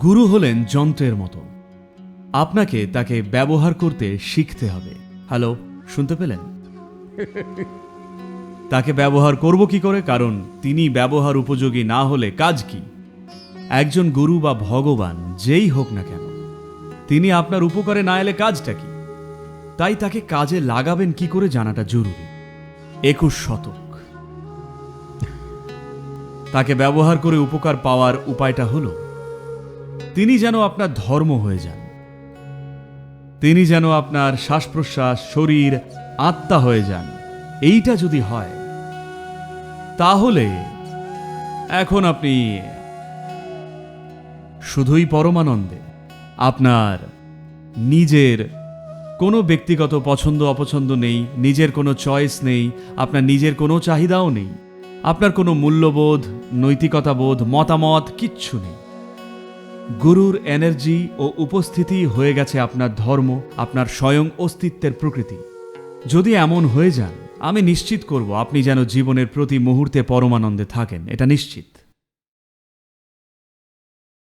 গুরু হলেন যন্ত্রের মতো। আপনাকে তাকে ব্যবহার করতে শিখতে হবে। হ্যালো, শুনতে পেলেন? তাকে ব্যবহার করব কি করে? কারণ তিনি ব্যবহার উপযোগী না হলে কাজ কি? একজন গুরু বা ভগবান যেই হোক না কেন, তিনি আপনার উপকারে না এলে কাজটা কি? তাই তাকে কাজে লাগাবেন কি করে জানাটা জরুরি। একুশ শতক। তাকে ব্যবহার করে উপকার পাওয়ার উপায়টা হল তিনি যেন আপনার ধর্ম হয়ে যান। তিনি যেন আপনার শ্বাস প্রশ্বাস শরীর, আত্মা হয়ে যান। এইটা যদি হয়, তাহলে এখন আপনি শুধুই পরমানন্দে আপনার নিজের কোনো ব্যক্তিগত পছন্দ, অপছন্দ নেই, নিজের কোনো চয়েস নেই, আপনার নিজের কোনো চাহিদাও নেই, আপনার কোনো মূল্যবোধ, নৈতিকতাবোধ, মতামত কিচ্ছু নেই। গুরুর এনার্জি ও উপস্থিতি হয়ে গেছে আপনার ধর্ম, আপনার স্বয়ং অস্তিত্বের প্রকৃতি। যদি এমন হয়ে যান, আমি নিশ্চিত করব আপনি যেন জীবনের প্রতি মুহূর্তে পরমানন্দে থাকেন, এটা নিশ্চিত।